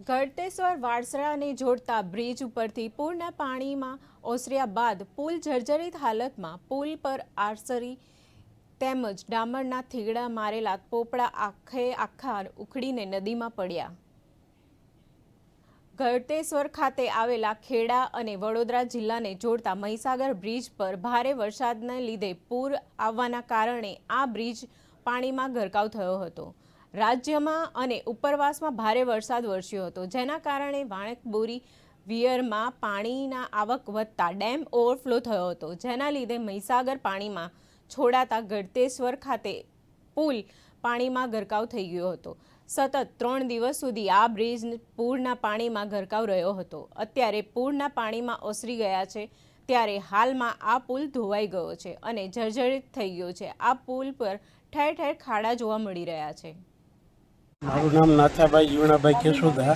ગળતેશ્વર વારસરાને જોડતા બ્રિજ ઉપરથી પૂરના પાણીમાં ઓસર્યા બાદ પુલ જર્જરિત હાલતમાં પુલ પર આરસરી તેમજ ડામરના થીગડા મારેલા પોપડા આખે આખા ઉખડીને નદીમાં પડ્યા. ગળતેશ્વર ખાતે આવેલા ખેડા અને વડોદરા જિલ્લાને જોડતા મહીસાગર બ્રિજ પર ભારે વરસાદને લીધે પૂર આવવાના કારણે આ બ્રિજ પાણીમાં ગરકાવ થયો હતો. રાજ્યમાં અને ઉપરવાસમાં ભારે વરસાદ વરસ્યો હતો. જેના કારણે વાણકબોરી વિયરમાં પાણીના આવક વધતા ડેમ ઓવરફ્લો થયો હતો. જેના લીધે મહીસાગર પાણીમાં છોડાતા ગળતેશ્વર ખાતે પુલ પાણીમાં ગરકાવ થઈ ગયો હતો. સતત ત્રણ દિવસ સુધી આ બ્રિજ પૂરના પાણીમાં ગરકાવ રહ્યો હતો. અત્યારે પૂરના પાણીમાં ઓસરી ગયા છે, ત્યારે હાલમાં આ પુલ ધોવાઈ ગયો છે અને જર્જરિત થઈ ગયો છે. આ પુલ પર ઠેર ઠેર ખાડા જોવા મળી રહ્યા છે. મારું નામ નાથાભાઈ જીવણાભાઈ કેશોદા.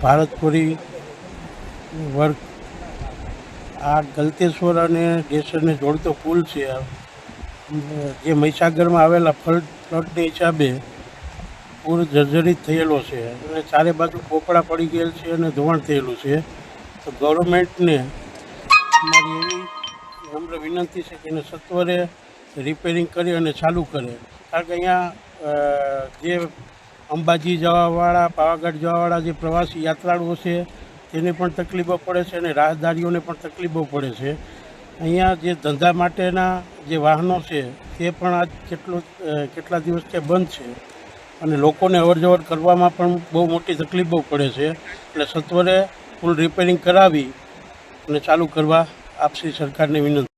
ભારતપુરી વર્ગ. આ ગલતેશ્વર અને ડેસરને જોડતો પુલ છે. જે મહીસાગરમાં આવેલા ફ્લડ ફ્લડને હિસાબે પૂર જર્જરિત થયેલો છે. અને ચારે બાજુ પોપડા પડી ગયેલ છે અને ધોવાણ થયેલું છે. તો ગવર્મેન્ટને મારી એવી નમ્ર વિનંતી છે કે એને સત્વરે રિપેરિંગ કરી અને ચાલુ કરે. કારણ કે અહીંયા જે અંબાજી જવાવાળા, પાવાગઢ જવાવાળા જે પ્રવાસી યાત્રાળુઓ છે, તેને પણ તકલીફો પડે છે અને રાહદારીઓને પણ તકલીફો પડે છે. અહીંયા જે ધંધા માટેના જે વાહનો છે, તે પણ આજ કેટલો કેટલા દિવસ દિવસથી બંધ છે અને લોકોને અવરજવર કરવામાં પણ બહુ મોટી તકલીફો પડે છે. એટલે સત્વરે ફૂલ રિપેરિંગ કરાવી અને ચાલુ કરવા આપસી સરકારને વિનંતી